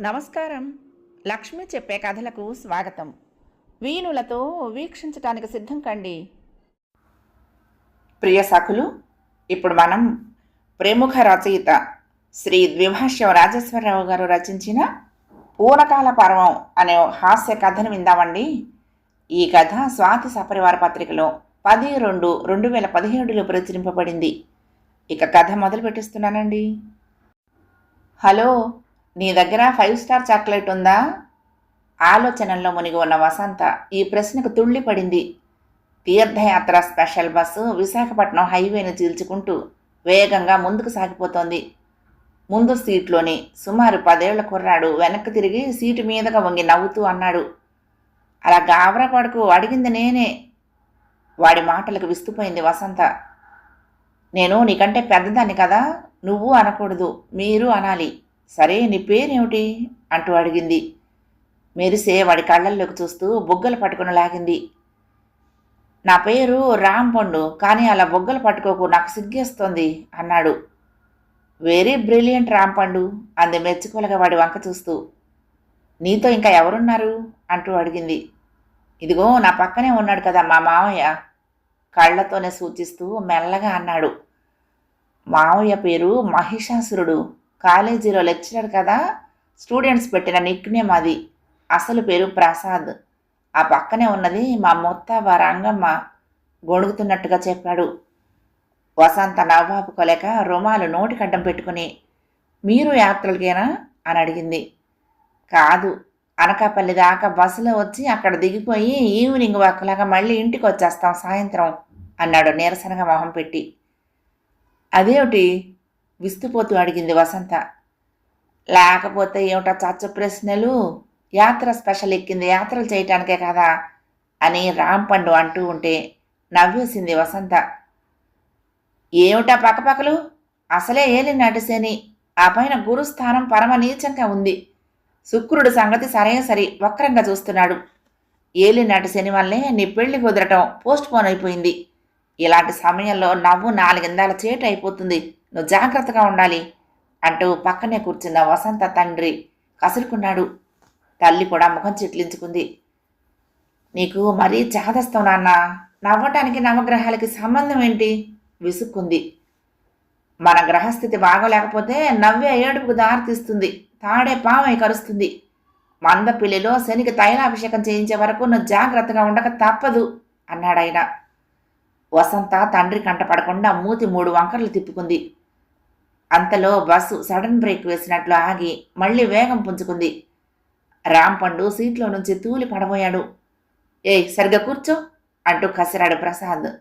నమస్కారం. లక్ష్మి చెప్పే కథలకు స్వాగతం. వీణులతో వీక్షించటానికి సిద్ధం కండి. ప్రియ సఖులు ఇప్పుడు మనం ప్రముఖ రచయిత శ్రీ ద్విభాష్యం రాజేశ్వరరావు గారు రచించిన పూనకాల పర్వం అనే హాస్య కథను విందామండి. ఈ కథ స్వాతి సపరివార పత్రికలో పది రెండు రెండు వేల పదిహేడులో ప్రచురింపబడింది. ఇక కథ మొదలు పెట్టిస్తున్నానండి హలో నీ దగ్గర ఫైవ్ స్టార్ చాక్లెట్ ఉందా? ఆలోచనల్లో మునిగి ఉన్న వసంత ఈ ప్రశ్నకు తుళ్ళిపడింది. తీర్థయాత్ర స్పెషల్ బస్సు విశాఖపట్నం హైవేను చీల్చుకుంటూ వేగంగా ముందుకు సాగిపోతోంది. ముందు సీట్లోని సుమారు పదేళ్ళ కుర్రాడు వెనక్కి తిరిగి సీటు మీదగా వంగి నవ్వుతూ అన్నాడు. అలా గాబరా కొడుకు అడిగింది నేనే. వాడి మాటలకు విస్తుపోయింది వసంత. నేను నీకంటే పెద్దదాన్ని కదా నువ్వు అనకూడదు మీరు అనాలి. సరే నీ పేరేమిటి? అంటూ అడిగింది. మెరిసే వాడి కళ్ళల్లోకి చూస్తూ బుగ్గలు పట్టుకుని లాగింది. నా పేరు రామ్ పండు కానీ అలా బొగ్గలు పట్టుకోకు నాకు సిగ్గేస్తోంది అన్నాడు. వెరీ బ్రిలియంట్ రామ్ పండు అంది మెచ్చుకోలగా వాడి వంక చూస్తూ. నీతో ఇంకా ఎవరున్నారు? అంటూ అడిగింది. ఇదిగో నా పక్కనే ఉన్నాడు కదా మా మామయ్య కళ్ళతోనే సూచిస్తూ మెల్లగా అన్నాడు. మావయ్య పేరు మహిషాసురుడు కాలేజీలో లెక్చరర్ కదా స్టూడెంట్స్ పెట్టిన నిక్నేమ్ అది. అసలు పేరు ప్రసాద్. ఆ పక్కనే ఉన్నది మా ముత్తావ రంగమ్మ గొణుగుతున్నట్టుగా చెప్పాడు. వసంత నవ్వాపుకోలేక రుమాలు నోటికడ్డం పెట్టుకుని మీరు యాత్రలకేనా? అని అడిగింది. కాదు. అనకాపల్లి దాకా బస్సులో వచ్చి అక్కడ దిగిపోయి ఈవినింగ్ వాక్లాగా మళ్ళీ ఇంటికి వచ్చేస్తాం సాయంత్రం అన్నాడు నీరసనగా మొహం పెట్టి. అదేమిటి? విస్తుపోతూ అడిగింది వసంత. లేకపోతే ఏమిటా చచ్చ ప్రశ్నలు? యాత్ర స్పెషల్ ఎక్కింది యాత్రలు చేయటానికే కదా? అని రాంపండు అంటూ ఉంటే నవ్వేసింది వసంత. ఏమిటా పక్కపక్కలు? అసలే ఏలి నటిసేని ఆ పైన గురుస్థానం పరమ నీచంగా ఉంది. శుక్రుడు సంగతి సరే సరి వక్రంగా చూస్తున్నాడు. ఏలి శని వల్లే నీ పెళ్ళి కుదరటం పోస్ట్ పోన్ అయిపోయింది. ఇలాంటి సమయంలో నవ్వు నాలుగిందాల చేటు అయిపోతుంది. నువ్వు జాగ్రత్తగా ఉండాలి అంటూ పక్కనే కూర్చున్న వసంత తండ్రి కసురుకున్నాడు. తల్లి కూడా ముఖం చిట్లించుకుంది. నీకు మరీ చాదస్తావు నాన్న. నవ్వటానికి నవగ్రహాలకి సంబంధం ఏంటి? విసుక్కుంది. మన గ్రహస్థితి బాగోలేకపోతే నవ్వే ఏడుపుకు దారితీస్తుంది. తాడే పామై కరుస్తుంది. మంద పిల్లిలో శనికి తైలాభిషేకం చేయించే వరకు నువ్వు జాగ్రత్తగా ఉండక తప్పదు అన్నాడాయన. వసంత తండ్రి కంట పడకుండా మూతి మూడు వంకర్లు తిప్పుకుంది. అంతలో బస్సు సడన్ బ్రేక్ వేసినట్లు ఆగి మళ్ళీ వేగం పుంజుకుంది. రాంపండు సీట్లో నుంచి తూలి పడబోయాడు. ఏయ్ సరిగ్గా కూర్చో అంటూ కసిరాడు ప్రసాద్.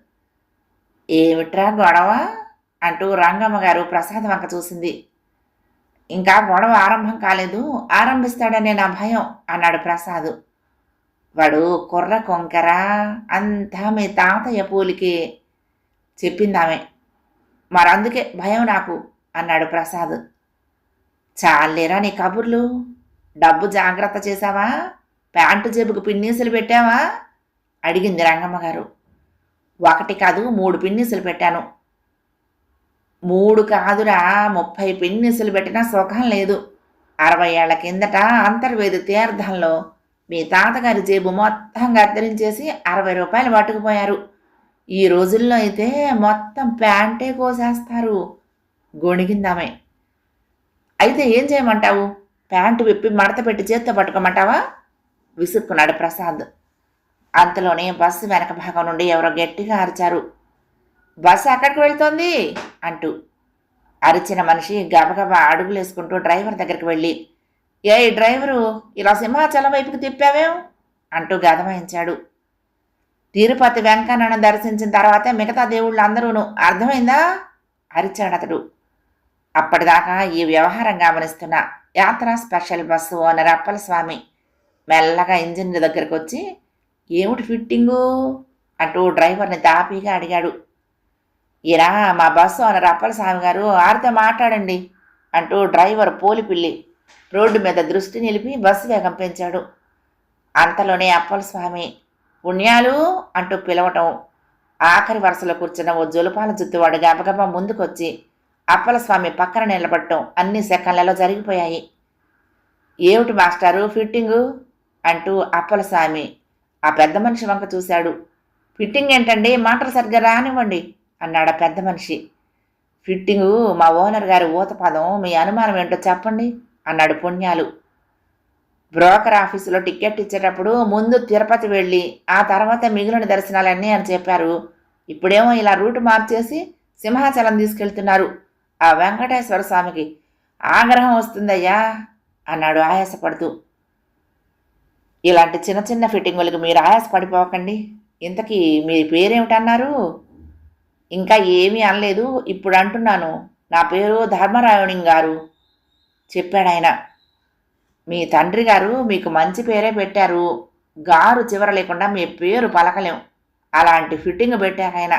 ఏమిట్రా గొడవ? అంటూ రంగమ్మ గారు ప్రసాద్ వంక చూసింది. ఇంకా గొడవ ఆరంభం కాలేదు. ఆరంభిస్తాడనే నా భయం అన్నాడు ప్రసాద్. వాడు కుర్ర కొంకరా అంతా మీ తాతయ్య పూలికి చెప్పిందామె. మరందుకే భయం నాకు అన్నాడు ప్రసాద్. చాలేరా నీ కబుర్లు? డబ్బు జాగ్రత్త చేశావా? ప్యాంటు జేబుకు పిన్నీసులు పెట్టావా? అడిగింది రంగమ్మ గారు. ఒకటి కాదు మూడు పిన్నీసులు పెట్టాను. మూడు కాదురా ముప్పై పిన్నీసులు పెట్టినా సుఖం లేదు. అరవై ఏళ్ళ కిందట అంతర్వేది తీర్థంలో మీ తాతగారి జేబు మొత్తం కత్తిరించేసి అరవై రూపాయలు పట్టుకుపోయారు. ఈ రోజుల్లో అయితే మొత్తం ప్యాంటే కోసేస్తారు గొణిగిందామే. అయితే ఏం చేయమంటావు? ప్యాంటు విప్పి మడత పెట్టి చేత్తో పట్టుకోమంటావా? విసుక్కున్నాడు ప్రసాద్. అంతలోనే బస్సు వెనక భాగం నుండి ఎవరో గట్టిగా అరిచారు. బస్సు ఎక్కడికి వెళ్తోంది అంటూ అరిచిన మనిషి గబగబా అడుగులేసుకుంటూ డ్రైవర్ దగ్గరికి వెళ్ళి ఏ డ్రైవరు? ఇలా సింహాచలం వైపుకి తిప్పావేం? అంటూ గదమాయించాడు తిరుపతి వెంకన్నను దర్శించిన తర్వాతే మిగతా దేవుళ్ళు అందరూను అర్థమైందా? అరిచాడు అతడు. అప్పటిదాకా ఈ వ్యవహారం గమనిస్తున్న యాత్ర స్పెషల్ బస్సు ఓనర్ అప్పలస్వామి మెల్లగా ఇంజిన్ దగ్గరకు వచ్చి ఏమిటి ఫిట్టింగు? అంటూ డ్రైవర్ని తాపీగా అడిగాడు. ఈయన మా బస్సు ఓనర్ అప్పలస్వామి గారు ఆరితో మాట్లాడండి అంటూ డ్రైవర్ పోలిపిల్లి రోడ్డు మీద దృష్టి నిలిపి బస్సు వేగం పెంచాడు. అంతలోనే అప్పల స్వామి పుణ్యాలు అంటూ పిలవటం. ఆఖరి వరుసలో కూర్చున్న ఓ జులపాల జుత్తువాడు గబగబా ముందుకొచ్చి అప్పల స్వామి పక్కన నిలబడటం అన్ని సెకండ్లలో జరిగిపోయాయి. ఏమిటి మాస్టారు ఫిట్టింగు? అంటూ అప్పలస్వామి ఆ పెద్ద మనిషి వంక చూశాడు. ఫిట్టింగ్ ఏంటండి? మాటలు సరిగ్గా రానివ్వండి అన్నాడు ఆ పెద్ద మనిషి. ఫిట్టింగు? మా ఓనర్ గారి ఊతపదం మీ అనుమానం ఏంటో చెప్పండి అన్నాడు పుణ్యాలు. బ్రోకర్ ఆఫీసులో టికెట్ ఇచ్చేటప్పుడు ముందు తిరుపతి వెళ్ళి ఆ తర్వాత మిగిలిన దర్శనాలన్నీ అని చెప్పారు. ఇప్పుడేమో ఇలా రూట్ మార్చేసి సింహాచలం తీసుకెళ్తున్నారు ఆ వెంకటేశ్వర స్వామికి. ఆగ్రహం వస్తుందయ్యా అన్నాడు ఆయాసపడుతూ. ఇలాంటి చిన్న చిన్న ఫిట్టింగులకు మీరు ఆయాసపడిపోకండి. ఇంతకీ మీ పేరేమిటన్నారు? ఇంకా ఏమీ అనలేదు. ఇప్పుడు అంటున్నాను. నా పేరు ధర్మరాయుణి గారు చెప్పాడాయన. మీ తండ్రి గారు మీకు మంచి పేరే పెట్టారు. గారు చివర లేకుండా మీ పేరు పలకలేం. అలాంటి ఫిట్టింగ్ పెట్టారు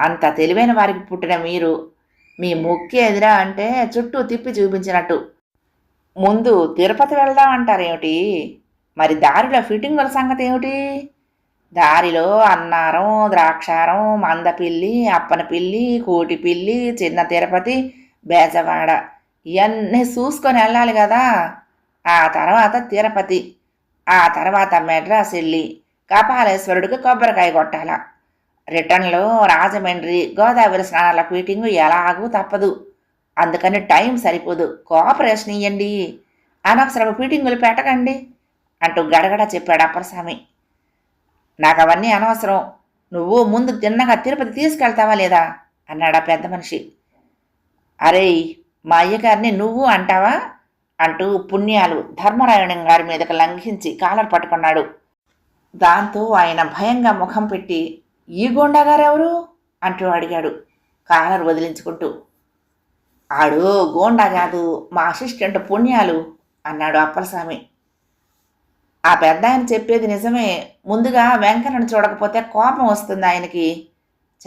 అంత తెలివైన వారికి పుట్టిన మీరు మీ ముక్కి ఎదురా అంటే చుట్టూ తిప్పి చూపించినట్టు. ముందు తిరుపతి వెళ్దాం అంటారేమిటి? మరి దారిలో ఫిట్టింగుల సంగతి ఏమిటి దారిలో అన్నారం ద్రాక్షారం మందపిల్లి అప్పనపిల్లి కోటిపిల్లి చిన్న తిరుపతి బేజవాడ. ఇవన్నీ చూసుకొని వెళ్ళాలి కదా. ఆ తర్వాత తిరుపతి ఆ తర్వాత మెడ్రాస్ వెళ్ళి కపాలేశ్వరుడికి కొబ్బరికాయ కొట్టాల. రిటర్న్లో రాజమండ్రి గోదావరి స్నానాల క్వీటింగ్ ఎలాగూ తప్పదు. అందుకని టైం సరిపోదు. కోఆపరేషన్ ఇవ్వండి అనవసరపు ఫీటింగులు పెట్టకండి. అంటూ గడగడ చెప్పాడు అప్పరస్వామి. నాకు అవన్నీ అనవసరం. నువ్వు ముందు తిన్నగా తిరుపతి తీసుకెళ్తావా లేదా? అన్నాడా పెద్ద మనిషి. అరేయ్ మా అయ్యగారిని నువ్వు అంటావా? అంటూ పుణ్యాలు ధర్మరాయణం గారి మీదకు లంఘించి కాలర్ పట్టుకున్నాడు. దాంతో ఆయన భయంగా ముఖం పెట్టి ఈ గోండాగారెవరు? అంటూ అడిగాడు కాలర్ వదిలించుకుంటూ. ఆడు గోండా కాదు మా అసిస్టెంట్ పుణ్యాలు అన్నాడు అప్పలస్వామి. ఆ పెద్ద ఆయన చెప్పేది నిజమే. ముందుగా వెంకన్నను చూడకపోతే కోపం వస్తుంది ఆయనకి.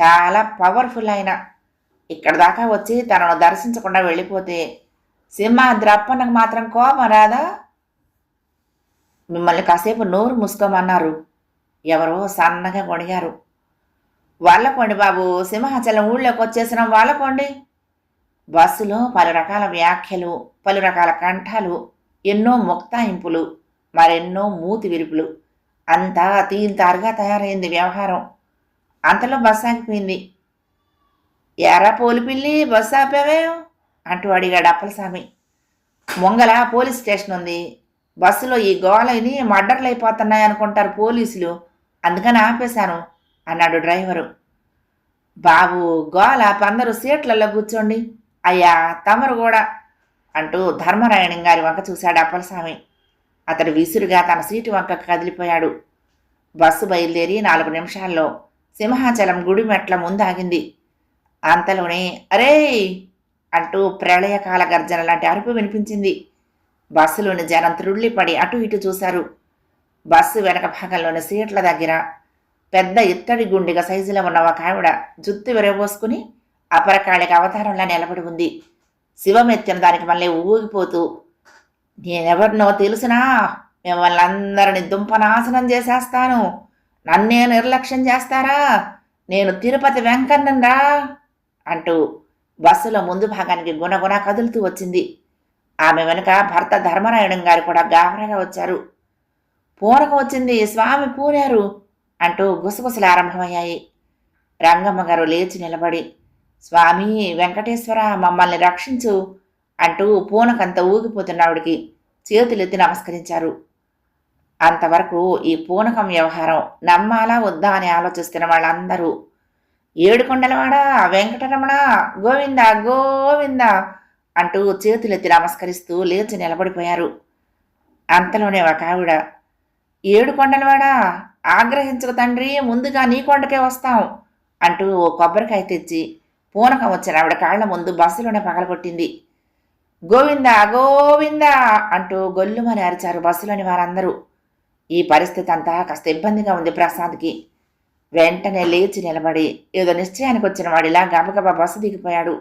చాలా పవర్ఫుల్ ఆయన. ఇక్కడ దాకా వచ్చి తనను దర్శించకుండా వెళ్ళిపోతే సింహాద్రి మాత్రం కోపం రాదా? మిమ్మల్ని కాసేపు నోరు మూసుకోమన్నారు. ఎవరో సన్నగా కొడిగారు. వాళ్ళకోండి బాబు సింహాచలం ఊళ్ళోకి వచ్చేసినాం వాళ్ళకోండి. బస్సులో పలు రకాల వ్యాఖ్యలు పలు రకాల కంఠాలు ఎన్నో ముక్తాయింపులు మరెన్నో మూతి విరుపులు. అంతా తీంతారుగా తయారైంది వ్యవహారం. అంతలో బస్సు ఆగిపోయింది. ఎరా పోలిపిల్లి బస్సు ఆపావే? అంటూ అడిగాడు అప్పలస్వామి. ముంగల పోలీస్ స్టేషన్ ఉంది. బస్సులో ఈ గోళని మర్డర్లు అయిపోతున్నాయి అనుకుంటారు పోలీసులు. అందుకని ఆపేశాను అన్నాడు డ్రైవరు. బాబు గోళ అందరూ సీట్లలో కూర్చోండి. అయ్యా తమరు కూడా అంటూ ధర్మరాయణం గారి వంక చూశాడు అప్పలస్వామి. అతడు విసురుగా తన సీటు వంక కదిలిపోయాడు. బస్సు బయలుదేరి నాలుగు నిమిషాల్లో సింహాచలం గుడి మెట్ల ముందాగింది. అంతలోనే అరే అంటూ ప్రళయకాల గర్జన లాంటి అరుపు వినిపించింది. బస్సులోని జనం త్రుళ్ళిపడి అటు ఇటు చూశారు. బస్సు వెనక భాగంలోని సీట్ల దగ్గర పెద్ద ఇత్తడి గుండిగా సైజులో ఉన్న ఒక ఆవిడ జుత్తు విరబోసుకుని అపరకాళిక అవతారంలా నిలబడి ఉంది. శివమెత్తిన దానికి మళ్ళీ ఊగిపోతూ నేనెవరినో తెలుసునా? మిమ్మల్ని అందరిని దుంపనాశనం చేసేస్తాను. నన్నే నిర్లక్ష్యం చేస్తారా? నేను తిరుపతి వెంకన్నరా అంటూ బస్సులో ముందు భాగానికి గుణగుణ కదులుతూ వచ్చింది. ఆమె వెనుక భర్త ధర్మరాయణం గారు కూడా గాభరాగా వచ్చారు. పూనకం వచ్చింది స్వామి పూరారు అంటూ గుసగుసలు ఆరంభమయ్యాయి. రంగమ్మ గారు లేచి నిలబడి స్వామి వెంకటేశ్వర మమ్మల్ని రక్షించు అంటూ పూనకంత ఊగిపోతున్నవాడికి చేతులెత్తి నమస్కరించారు. అంతవరకు ఈ పూనకం వ్యవహారం నమ్మాలా వద్దా అని ఆలోచిస్తున్న వాళ్ళందరూ ఏడుకొండలవాడ వెంకటరమణ గోవింద గోవింద అంటూ చేతులెత్తి నమస్కరిస్తూ లేచి నిలబడిపోయారు. అంతలోనే ఒక ఆవిడ ఏడు కొండలవాడా ఆగ్రహించక తండ్రి ముందుగా నీ కొండకే వస్తాం అంటూ ఓ కొబ్బరికాయ తెచ్చి పూనకం వచ్చిన ఆవిడ కాళ్ళ ముందు బస్సులోనే పగలగొట్టింది. గోవింద గోవింద అంటూ గొల్లుమని అరిచారు బస్సులోని వారందరూ. ఈ పరిస్థితి అంతా కాస్త ఇబ్బందిగా ఉంది ప్రసాద్కి. వెంటనే లేచి నిలబడి ఏదో నిశ్చయానికి వచ్చిన వాడిలా గబగబా బస్సు దిగిపోయాడు.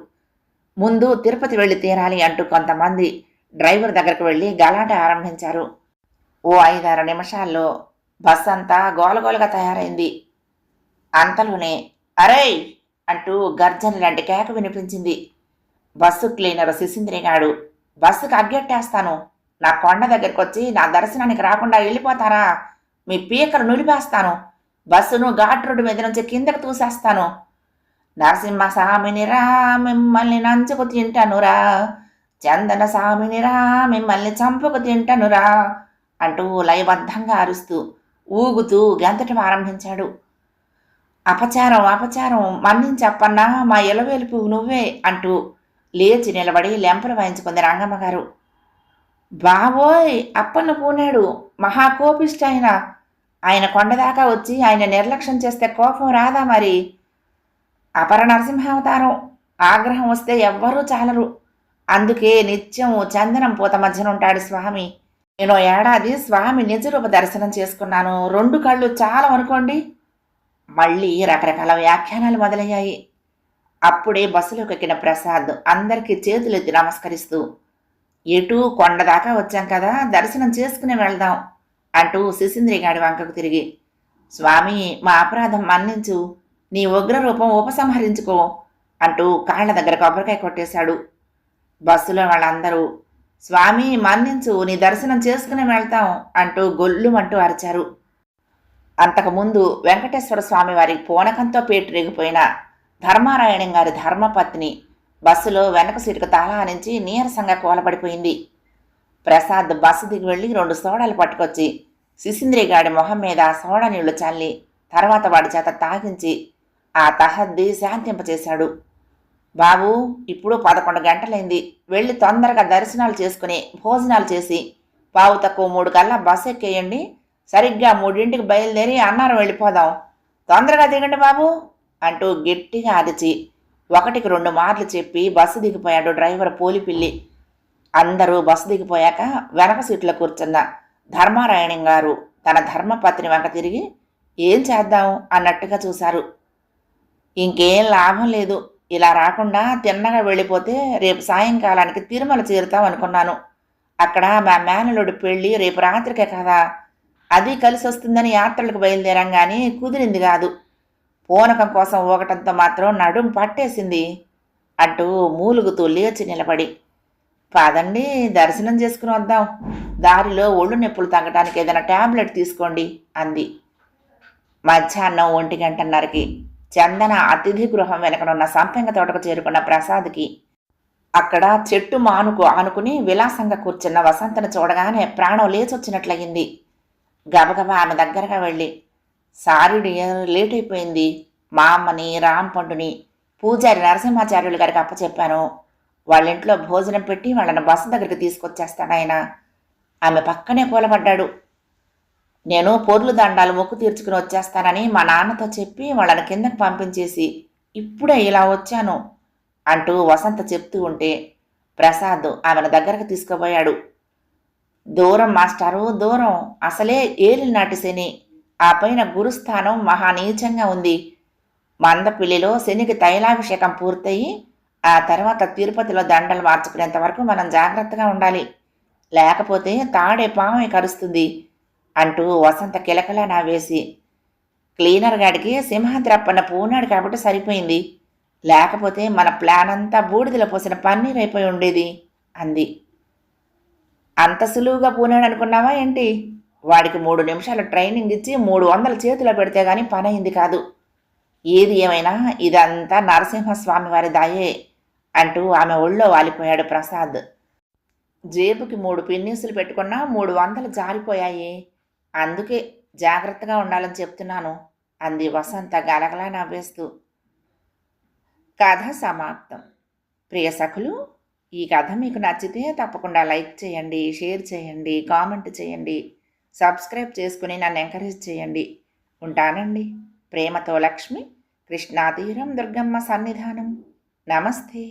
ముందు తిరుపతి వెళ్ళి తీరాలి అంటూ కొంతమంది డ్రైవర్ దగ్గరకు వెళ్ళి గలాట ఆరంభించారు. ఓ ఐదారు నిమిషాల్లో బస్ అంతా గోలగోలుగా తయారైంది. అంతలోనే అరేయ్! అంటూ గర్జన లాంటి కేక వినిపించింది. బస్సు క్లీనర్ శిశింద్రిగాడు బస్సుకు అగ్గెట్టేస్తాను. నా కొండ దగ్గరకు వచ్చి నా దర్శనానికి రాకుండా వెళ్ళిపోతారా? మీ పీకలు నులిపేస్తాను. బస్సును ఘాట్ రోడ్డు మీద నుంచి కిందకు తూసేస్తాను. నరసింహ స్వామిని రా మిమ్మల్ని నంచుకు తింటానురా చందన స్వామిని రా మిమ్మల్ని చంపుకు తింటానురా అంటూ లయబద్ధంగా అరుస్తూ ఊగుతూ గెంతటం ఆరంభించాడు. అపచారం అపచారం మన్నించప్పన్నా మా ఎలవేలుపు నువ్వే అంటూ లేచి నిలబడి లెంపలు వాయించుకుంది రంగమ్మగారు. గారు బావోయ్ అప్పన్న పూనాడు మహాకోపిష్ట ఆయన కొండదాకా వచ్చి ఆయన నిర్లక్ష్యం చేస్తే కోపం రాదా మరి? అపర నరసింహావతారం ఆగ్రహం వస్తే ఎవ్వరూ చాలరు. అందుకే నిత్యం చందనం పూత మధ్యన ఉంటాడు స్వామి. నేను ఏడాది స్వామి నిజరూప దర్శనం చేసుకున్నాను. రెండు కళ్ళు చాలా అనుకోండి. మళ్ళీ రకరకాల వ్యాఖ్యానాలు మొదలయ్యాయి. అప్పుడే బస్సులోకి ఎక్కిన ప్రసాద్ అందరికీ చేతులెత్తి నమస్కరిస్తూ ఎటు కొండదాకా వచ్చాం కదా దర్శనం చేసుకుని వెళ్దాం. అంటూ శిశింద్రిగాడి వంకకు తిరిగి స్వామి మా అపరాధం మన్నించు. నీ ఉగ్ర రూపం ఉపసంహరించుకో అంటూ కాళ్ళ దగ్గర కొబ్బరికాయ కొట్టేశాడు. బస్సులో వాళ్ళందరూ స్వామి మన్నించు. నీ దర్శనం చేసుకుని వెళ్తాం అంటూ గొల్లుమంటూ అరిచారు. అంతకుముందు వెంకటేశ్వర స్వామి వారి పూనకంతో పేటరేగిపోయిన ధర్మారాయణం గారి ధర్మపత్ని బస్సులో వెనక సీటుకు తాళానించి నీరసంగా కూలబడిపోయింది. ప్రసాద్ బస్సు దిగి వెళ్ళి రెండు సోడాలు పట్టుకొచ్చి శిశింద్రిగాడి మొహం మీద సోడా నీళ్ళు చల్లి తర్వాత వాడి చేత తాగించి ఆ తహద్ది శాంతింపచేశాడు. బాబు ఇప్పుడు పదకొండు గంటలైంది. వెళ్ళి తొందరగా దర్శనాలు చేసుకుని భోజనాలు చేసి పావు తక్కువ మూడు కల్లా బస్సు ఎక్కేయండి సరిగ్గా మూడింటికి బయలుదేరి అన్నారం వెళ్ళిపోదాం. తొందరగా దిగండి బాబు అంటూ గట్టిగా అరిచి ఒకటికి రెండు మార్లు చెప్పి బస్సు దిగిపోయాడు డ్రైవర్ పోలిపిల్లి. అందరూ బస్సు దిగిపోయాక వెనక సీట్లో కూర్చున్నా ధర్మారాయణం గారు తన ధర్మపత్ని వెంక తిరిగి ఏం చేద్దాం అన్నట్టుగా చూశారు. ఇంకేం లాభం లేదు. ఇలా రాకుండా తిన్నగా వెళ్ళిపోతే రేపు సాయంకాలానికి తిరుమల చేరుతాం అనుకున్నాను. అక్కడ మా మేనలుడు పెళ్ళి రేపు రాత్రికే కదా. అది కలిసి వస్తుందని యాత్రలకు బయలుదేరాం కానీ కుదిరింది కాదు. పూనకం కోసం ఊగటంతో మాత్రం నడుం పట్టేసింది అంటూ మూలుగుతూ లేచి నిలబడి పదండి దర్శనం చేసుకుని వద్దాం. దారిలో ఒళ్ళు నొప్పులు తగ్గడానికి ఏదైనా ట్యాబ్లెట్ తీసుకోండి అంది. మధ్యాహ్నం ఒంటి గంటన్నరకి చందన అతిథి గృహం వెనకనున్న సంపెంగ తోటకు చేరుకున్న ప్రసాద్కి అక్కడ చెట్టు మానుకు ఆనుకుని విలాసంగా కూర్చున్న వసంతను చూడగానే ప్రాణం లేచొచ్చినట్లయింది. గబగబా ఆమె దగ్గరగా వెళ్ళి సారీ డియర్ లేట్ అయిపోయింది మా అమ్మని రాంపండుని పూజారి నరసింహాచార్యులు గారికి అప్పచెప్పాను. వాళ్ళ ఇంట్లో భోజనం పెట్టి వాళ్ళని బస దగ్గరికి తీసుకొచ్చేస్తాను ఆయన. ఆమె పక్కనే కూలబడ్డాడు. నేను పొర్లు దండాలు మొక్కు తీర్చుకుని వచ్చేస్తానని మా నాన్నతో చెప్పి వాళ్ళని కిందకు పంపించేసి ఇప్పుడే ఇలా వచ్చాను అంటూ వసంత చెప్తూ ఉంటే ప్రసాద్ ఆమెను దగ్గరకు తీసుకుపోయాడు. దూరం మాస్టారు దూరం. అసలే ఏలి నాటి శని. ఆ పైన గురుస్థానం మహానీచంగా ఉంది. మందపిల్లిలో శనికి తైలాభిషేకం పూర్తయి ఆ తర్వాత తిరుపతిలో దండలు మార్చుకునేంత వరకు మనం జాగ్రత్తగా ఉండాలి. లేకపోతే తాడే పాము కరుస్తుంది అంటూ వసంత కిలకలా నావేసి. క్లీనర్ గాడికి సింహాద్రప్పన్న పూనాడు కాబట్టి సరిపోయింది. లేకపోతే మన ప్లాన్ అంతా బూడిదలో పోసిన పన్నీర్ అయిపోయి ఉండేది అంది. అంత సులువుగా పూనాడు అనుకున్నావా ఏంటి? వాడికి మూడు నిమిషాలు ట్రైనింగ్ ఇచ్చి మూడు వందల చేతిలో పెడితే కానీ పని అయింది కాదు. ఏది ఏమైనా ఇదంతా నరసింహస్వామి వారి దాయే అంటూ ఆమె ఒళ్ళో వాలిపోయాడు ప్రసాద్. జేబుకి మూడు పిన్నీసులు పెట్టుకున్నా మూడు వందలు జారిపోయాయి. అందుకే జాగ్రత్తగా ఉండాలని చెప్తున్నాను అంది వసంత గలగలా నవ్వేస్తూ. కథ సమాప్తం. ప్రియ సఖులు ఈ కథ మీకు నచ్చితే తప్పకుండా లైక్ చేయండి షేర్ చేయండి కామెంట్ చేయండి సబ్స్క్రైబ్ చేసుకుని నన్ను ఎంకరేజ్ చేయండి. ఉంటానండి. ప్రేమతో లక్ష్మి. కృష్ణాతీరం దుర్గమ్మ సన్నిధానం నమస్తే